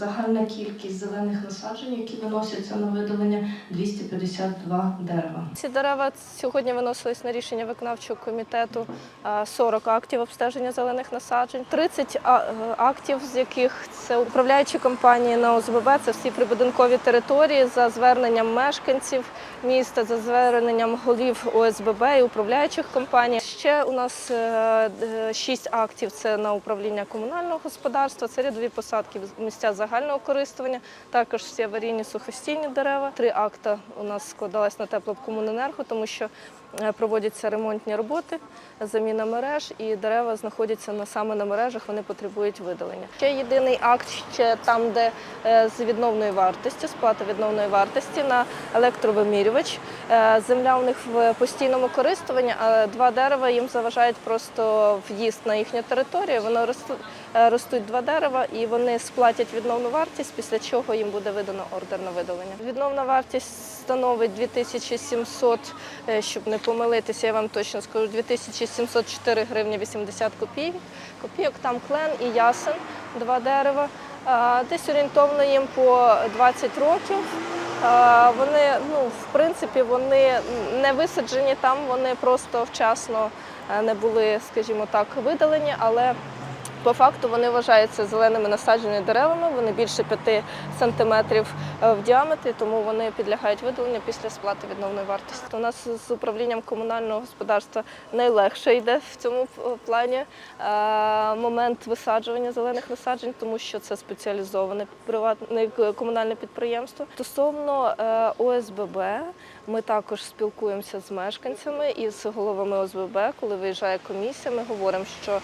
Загальна кількість зелених насаджень, які виносяться на видалення 252 дерева. Ці дерева сьогодні виносились на рішення виконавчого комітету а, 40 актів обстеження зелених насаджень, 30 е, актів, з яких це управляючі компанії на ОСББ, це всі прибудинкові території за зверненням мешканців міста, за зверненням голів ОСББ і управляючих компаній. Ще у нас шість актів це на управління комунального господарства, це рядові посадки місця загального користування, також всі аварійні сухостійні дерева. Три акта у нас складалось на теплокомуненерго, тому що е, проводяться ремонтні роботи, заміна мереж, і дерева знаходяться на саме на мережах, вони потребують видалення. Ще єдиний акт ще там, де е, з відновної вартості, сплата відновної вартості на електровимірювач. Е, Земля у них в постійному користуванні, а два дерева їм заважають просто в'їзд на їхню територію. Воно е, ростуть два дерева і вони сплатять відновну вартість, після чого їм буде видано ордер на видалення. Відновна вартість становить 2700, е, щоб не помилитися, я вам точно скажу, 2704 гривні 80 копійок. Копійок там клен і ясен, два дерева. Десь орієнтовно їм по 20 років. Вони, ну, в принципі, вони не висаджені там, вони просто вчасно е, не були, скажімо так, видалені, але по факту вони вважаються зеленими насадженими деревами, вони більше 5 сантиметрів е, в діаметрі, тому вони підлягають видаленню після сплати відновної вартості. У нас з управлінням комунального господарства найлегше йде в цьому плані е, момент висаджування зелених насаджень, тому що це спеціалізоване приватне е, комунальне підприємство. Стосовно ОСББ, ми також спілкуємося з мешканцями і з головами ОСББ, коли виїжджає комісія, ми говоримо, що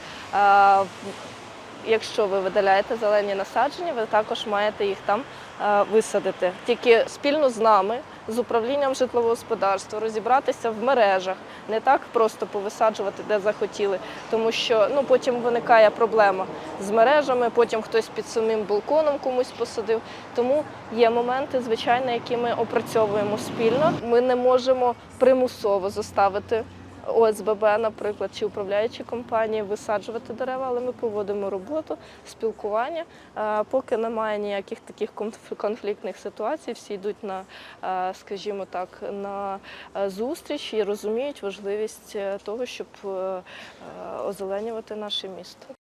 Якщо ви видаляєте зелені насадження, ви також маєте їх там е, висадити. Тільки спільно з нами, з управлінням житлового господарства, розібратися в мережах, не так просто повисаджувати, де захотіли, тому що ну потім виникає проблема з мережами, потім хтось під самим балконом комусь посадив. Тому є моменти, звичайно, які ми опрацьовуємо спільно. Ми не можемо примусово заставити. ОСББ, наприклад, чи управляючі компанії висаджувати дерева, але ми проводимо роботу, спілкування. Е, Поки немає ніяких таких конф- конфліктних ситуацій, всі йдуть на, е, скажімо так, на е, зустріч і розуміють важливість того, щоб озеленювати наше місто.